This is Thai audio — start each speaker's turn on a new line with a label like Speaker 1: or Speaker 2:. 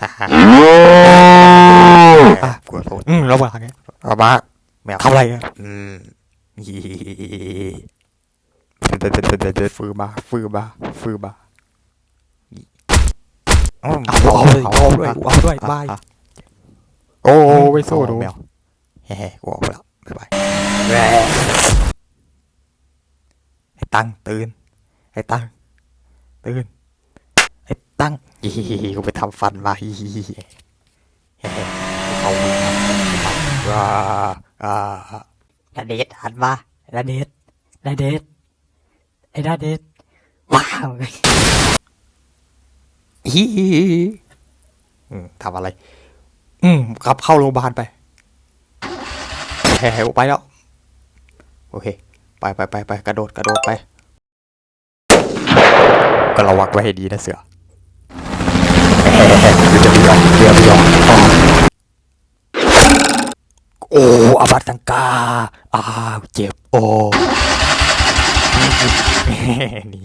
Speaker 1: อะ
Speaker 2: อะ
Speaker 1: กลัวโทษ
Speaker 2: อืมระหว่างเนี้ย
Speaker 1: เอามาแมว
Speaker 2: ทำอะไรอะ
Speaker 1: อืม
Speaker 2: ฟือมาฟือมาฟือมา
Speaker 1: เอา
Speaker 2: เอาเอาเลยเอาด้วยเอาด้วยบายโอ้ไม่สู้ดู
Speaker 1: แมวเฮ้ๆกูออกไปแล้วบ๊ายบายไอ้ตังตื่นไอ้ตังตื่นไอ้ ตังฮีกูไปทำฟันมาฮีเฮ้ๆเขาวิ่งมาว้าอ่า
Speaker 3: นาเดชหันมานาเดชนาเดชไอ้นาเดชว้าว
Speaker 1: ฮีอืมทำอะไร อืมครับเข้าโรงพยาบาลไปแหวไปแล้ว โอเค ไปไปไปไปกระโดดกระโดดไป ก็ระวังไว้ให้ดีนะเสือ จะไม่ยอมเรือไม่ยอมโอ้อาบัตสังกาอ้าวเจ็บโอ้นี่